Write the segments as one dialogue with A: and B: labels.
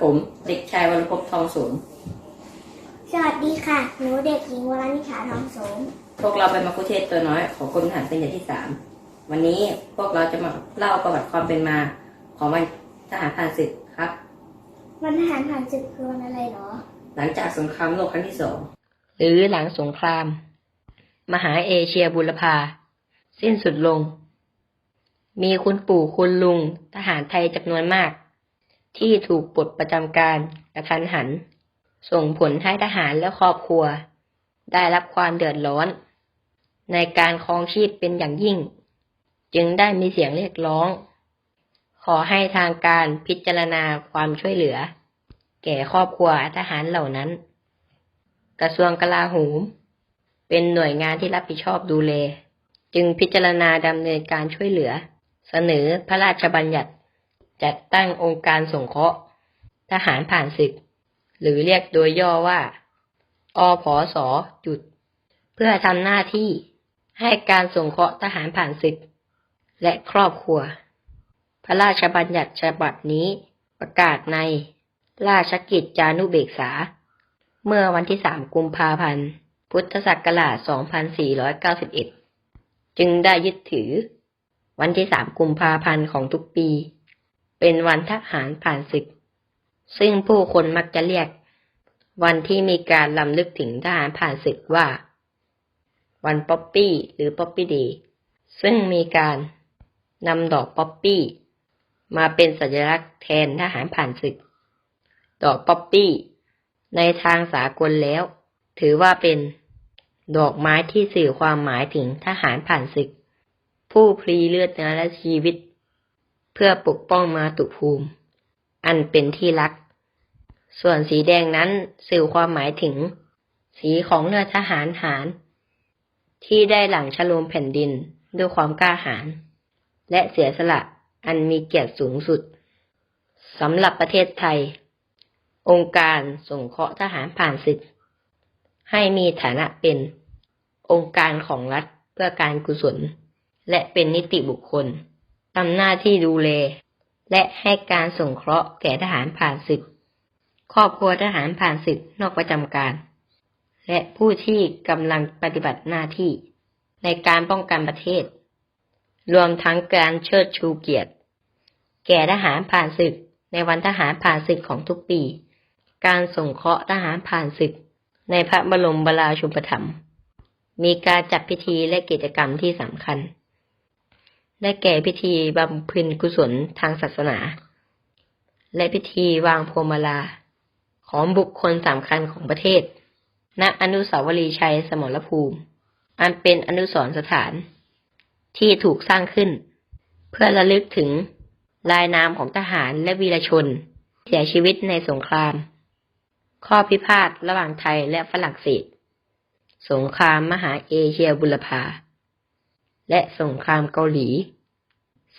A: ผมเด็กชายวรภพทองสูง
B: สวัสดีค่ะ หนูเด็กหญิงวรนิชาทองโสม
A: พวกเราเป็นมัคคุเทศก์ตัวน้อยของกรมทหารเป็นอย่างที่สามวันนี้พวกเราจะมาเล่าประวัติความเป็นมา ของวันทหารผ่านศึกครับ
B: วันทหารผ่านศึกคือวันอะไรเหรอ
A: หลังจากสงครามโลกครั้งที่สองหรือหลังสงคราม มหาเอเชียบุรพาสิ้นสุดลง มีคุณปู่คุณลุงทหารไทยจำนวนมาก ที่ถูกปลดประจำการกระทันหัน ส่งผลให้ทหารและครอบครัว ได้รับความเดือดร้อน ในการครองชีพเป็นอย่างยิ่ง จึงได้มีเสียงเรียกร้อง ขอให้ทางการพิจารณาความช่วยเหลือ แก่ครอบครัวทหารเหล่านั้น กระทรวงกลาโหมเป็นหน่วยงานที่รับผิดชอบดูแล จึงพิจารณาดำเนินการช่วยเหลือ เสนอพระราชบัญญัติ จัดตั้งองค์การสงเคราะห์ ทหารผ่านศึก หรือเรียกโดยย่อว่า อพสจุด เพื่อทำหน้าที่ให้การสงเคราะห์ทหารผ่านศึก และครอบครัว พระราชบัญญัติฉบับนี้ประกาศในราชกิจจานุเบกษา เมื่อวันที่ 3 กุมภาพันธ์ พุทธศักราช 2491 จึงได้ยึดถือ วันที่ 3 กุมภาพันธ์ของทุกปี เป็นวันทหารผ่านศึก ซึ่งผู้คนมักจะเรียก วันที่มีการลำลึกถึงทหารผ่านศึกว่า วันป๊อปปี้หรือป๊อปปี้เดย์ซึ่งมีการนำดอกป๊อปปี้มาเป็นสัญลักษณ์แทนทหารผ่านศึก ดอกป๊อปปี้ ในทางสากลแล้ว ถือว่าเป็นดอกไม้ที่สื่อความหมายถึงทหารผ่านศึก ผู้พลีเลือดเนื้อและชีวิต พื่อปกป้องมาตุภูมิ อันเป็นที่รัก ส่วนสีแดงนั้นสื่อความหมายถึง สีของเลือทหารหาร ที่ได้หลังฉโลมแผ่นดินด้วยความกล้าหาญและเสียสละอันมีเกียรติสูงสุดสำหรับประเทศไทย องค์การสงเคราะห์ทหารผ่านศึก ให้มีฐานะเป็นองค์การของรัฐเพื่อการกุศล และเป็นนิติบุคคล ทำหน้าที่ดูแล และให้การสงเคราะห์แก่ทหารผ่านศึก ครอบครัวทหารผ่านศึกนอกประจำการ และผู้ที่กำลังปฏิบัติหน้าที่ ในการป้องกันประเทศ รวมทั้งการเชิดชูเกียรติ แก่ทหารผ่านศึกในวันทหารผ่านศึกของทุกปี การส่งเคราะห์ทหารผ่านศึก ในพระบรมราชูปถัมภ์มีการจัดพิธีและกิจกรรมที่สำคัญ ได้แก่พิธีบำเพ็ญกุศลทางศาสนา และพิธีวางพวงมาลา ของบุคคลสำคัญของประเทศ ณ อนุสาวรีย์ชัยสมรภูมิ อันเป็นอนุสรณ์สถานที่ถูกสร้างขึ้น เพื่อระลึกถึงลายนามของทหารและวีรชน เสียชีวิตในสงคราม ข้อพิพาทระหว่างไทยและฝรั่งเศส สงครามมหาเอเชียบุรพา และสงครามเกาหลี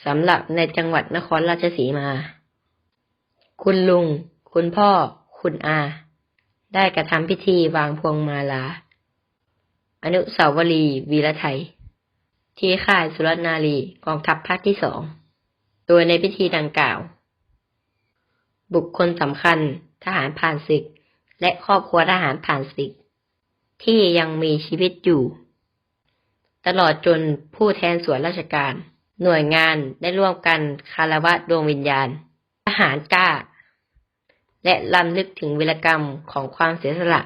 A: สำหรับในจังหวัดนครราชสีมา คุณลุง คุณพ่อ คุณอา ได้กระทำพิธีวางพวงมาลา อนุสาวรีย์วีรไทย ที่ค่ายสุรนารีกองทัพภาคที่สอง โดยในพิธีดังกล่าว บุคคลสำคัญทหารผ่านศึก และครอบครัวทหารผ่านศึก ที่ยังมีชีวิตอยู่ ตลอดจนผู้แทนส่วนราชการ หน่วยงานได้ร่วมกันคารวะดวงวิญญาณ ทหารกล้า และลำลึกถึงวีรกรรมของความเสียสละ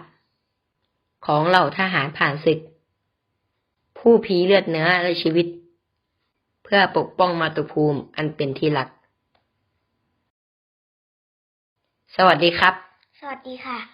A: ของเหล่าทหารผ่านศึก ผู้พีเลือดเนื้อและชีวิต เพื่อปกป้องมาตุภูมิอันเป็นที่รัก สวัสดีครับ
B: สวัสดีค่ะ